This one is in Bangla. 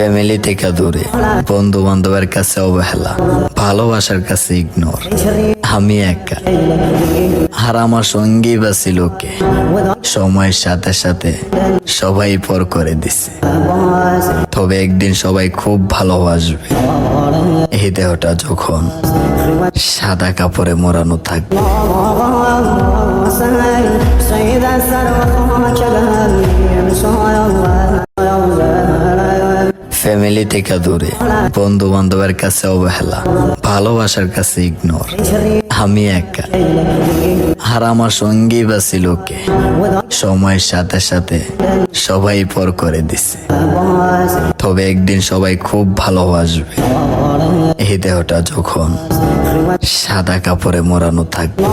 ফ্যামিলি থেকে দূরে বন্ধু বান্ধবের কাছে অবহেলা ভালোবাসার কাছে ইগনোর আমি একা আর আমার সঙ্গী বা ছিল কে সময়ের সাথে সাথে সবাই পর করে দিছে তবে একদিন সবাই খুব ভালোবাসবে এই দেহটা যখন সাদা কাপড়ে মোড়ানো থাকবে سيد الثروة ফ্যামিলি থেকে দূরে। বন্ধু বান্ধবের কাছে অবহেলা, ভালোবাসার কাছে ইগনোর আমি একা। আর আমার সঙ্গী বা ছিল সময়ের সাথে সাথে সবাই পর করে দিছে। তবে একদিন সবাই খুব ভালোবাসবে এই দেহটা যখন সাদা কাপড়ে মোড়ানো থাকবে।